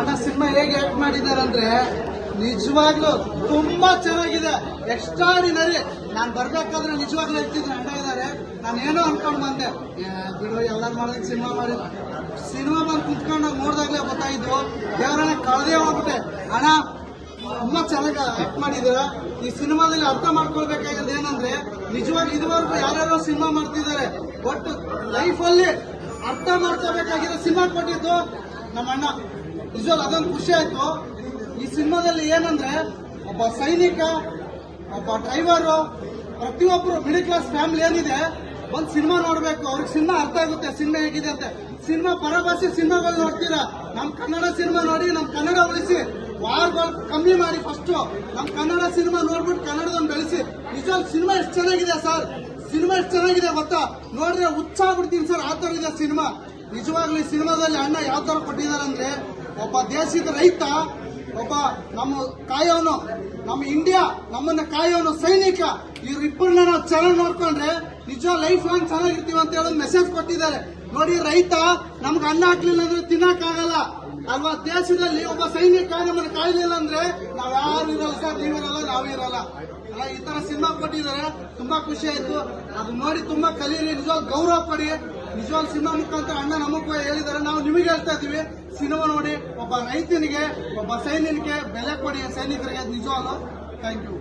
ಅಣ್ಣ ಸಿನಿಮಾ ಹೇಗೆ ಆಕ್ಟ್ ಮಾಡಿದ್ದಾರೆ ಅಂದ್ರೆ ನಿಜವಾಗ್ಲೂ ತುಂಬಾ ಚೆನ್ನಾಗಿದೆ. ಎಕ್ಸ್ಟ್ರಾಡಿನರಿ ನಾನು ಬರ್ಬೇಕಾದ್ರೆ ನಿಜವಾಗ್ಲೂ ಹೇಳ್ತಿದ್ರು ಅಣ್ಣ ಇದ್ದಾರೆ. ನಾನು ಏನೋ ಅನ್ಕೊಂಡ್ ಬಂದೆ. ಬಿಡು ಎಲ್ಲಾರು ಮಾಡೋದಕ್ಕೆ ಸಿನಿಮಾ ಮಾಡಿ. ಸಿನಿಮಾ ಬಂದು ಕುತ್ಕೊಂಡಾಗ ನೋಡ್ದಾಗ್ಲೇ ಗೊತ್ತಾಯ್ತು. ದೇವರನ್ನ ಕಳೆದೇ ಹೋಗ್ಬಿಟ್ಟೆ. ಅಣ್ಣ, ತುಂಬಾ ಚೆನ್ನಾಗಿ ಆಕ್ಟ್ ಮಾಡಿದೀರ ಈ ಸಿನಿಮಾದಲ್ಲಿ ಅರ್ಥ ಮಾಡ್ಕೊಳ್ಬೇಕಾಗಿರೋದು ಏನಂದ್ರೆ ನಿಜವಾಗಿ ಇದುವರೆಗೂ ಯಾರ್ಯಾರೋ ಸಿನಿಮಾ ಮಾಡ್ತಿದ್ದಾರೆ. ಒಟ್ಟು ಲೈಫಲ್ಲಿ ಅರ್ಥ ಮಾಡ್ಕೋಬೇಕಾಗಿರೋ ಸಿನಿಮಾ ಕೊಟ್ಟಿದ್ದು ನಮ್ಮ ಅಣ್ಣ ನಿಜವಾಗ್ ಅದೊಂದು ಖುಷಿ ಆಯ್ತು. ಈ ಸಿನಿಮಾದಲ್ಲಿ ಏನಂದ್ರೆ, ಒಬ್ಬ ಸೈನಿಕ, ಒಬ್ಬ ಡ್ರೈವರ್ ಪ್ರತಿಯೊಬ್ಬರು ಮಿಡಿಲ್ ಕ್ಲಾಸ್ ಫ್ಯಾಮಿಲಿ ಏನಿದೆ ಒಂದು ಸಿನಿಮಾ ನೋಡ್ಬೇಕು. ಅವ್ರಿಗೆ ಸಿನಿಮಾ ಅರ್ಥ ಆಗುತ್ತೆ, ಸಿನಿಮಾ ಹೇಗಿದೆ ಅಂತ. ಸಿನಿಮಾ ಪರಭಾಷೆ ಸಿನಿಮಾಗಳು ನೋಡ್ತೀರಾ? ನಮ್ ಕನ್ನಡ ಸಿನಿಮಾ ನೋಡಿ, ನಮ್ ಕನ್ನಡ ಉಳಿಸಿ. ವಾರ್ಗಳು ಕಮ್ಮಿ ಮಾಡಿ ಫಸ್ಟ್ ನಮ್ ಕನ್ನಡ ಸಿನಿಮಾ ನೋಡ್ಬಿಟ್ಟು ಕನ್ನಡದನ್ನ ಬೆಳೆಸಿ. ನಿಜವಾಗ್ ಸಿನಿಮಾ ಎಷ್ಟು ಚೆನ್ನಾಗಿದೆ ಸರ್? ಸಿನಿಮಾ ಎಷ್ಟು ಚೆನ್ನಾಗಿದೆ ಗೊತ್ತಾ? ನೋಡಿದ್ರೆ ಉತ್ಸಾಹ ಬಿಡ್ತೀನಿ ಸರ್, ಆ ಥರ ಇದೆ ಸಿನಿಮಾ. ನಿಜವಾಗ್ಲೂ ಸಿನಿಮಾದಲ್ಲಿ ಅಣ್ಣ ಯಾವ ತರ ಕೊಟ್ಟಿದ್ದಾರೆ ಅಂದ್ರೆ ಒಬ್ಬ ದೇಶದ ರೈತ, ಒಬ್ಬ ನಮ್ಮ ಕಾಯೋನು, ನಮ್ಮ ಇಂಡಿಯಾ ನಮ್ಮನ್ನ ಕಾಯೋನು ಸೈನಿಕ, ಇವ್ರಿಬ್ಬರನ್ನ ನಾವು ಚೆನ್ನಾಗಿ ನೋಡ್ಕೊಂಡ್ರೆ ನಿಜ ಲೈಫ್ ಲಾಂಗ್ ಚೆನ್ನಾಗಿರ್ತೀವಿ ಅಂತ ಹೇಳೋದು ಮೆಸೇಜ್ ಕೊಟ್ಟಿದ್ದಾರೆ. ನೋಡಿ ರೈತ, ನಮ್ಗೆ ಅನ್ನ ಹಾಕ್ಲಿಲ್ಲ ಅಂದ್ರೆ ತಿನ್ನಕ್ಕಾಗಲ್ಲ. ಅಲ್ವಾ? ದೇಶದಲ್ಲಿ ಒಬ್ಬ ಸೈನಿಕ ನಮ್ಮನ್ನ ಕಾಯ್ಲಿಲ್ಲ ಅಂದ್ರೆ ನಾವ್ ಯಾರು ಇರಲ್ಲ ಸರ್ ನೀವಿರಲ್ಲ ನಾವಿರಲ್ಲ ಅಲ್ಲ, ಈ ತರ ಸಿನಿಮಾ ಕೊಟ್ಟಿದ್ದಾರೆ. ತುಂಬಾ ಖುಷಿ ಆಯ್ತು. ಅದು ನೋಡಿ ತುಂಬಾ ಕಲಿಯಲಿ ನಿಜವಾಗ್ ಗೌರವ ಪಡಿ ನಿಜವಾಗ್ ಸಿನಿಮಾ ಮುಖಾಂತರ ಅಣ್ಣ ನಮಗೂ ಹೇಳಿದ್ದಾರೆ. ನಾವು ನಿಮಗೆ ಹೇಳ್ತಾ ಇದೀವಿ ಸಿನಿಮಾ ನೋಡಿ ಒಬ್ಬ ರೈತನಿಗೆ, ಒಬ್ಬ ಸೈನಿಕನಿಗೆ ಬೆಲೆ ಕೊಡಿ ಸೈನಿಕರಿಗೆ ನಿಜವಾಗ್ಲು ಥ್ಯಾಂಕ್ ಯು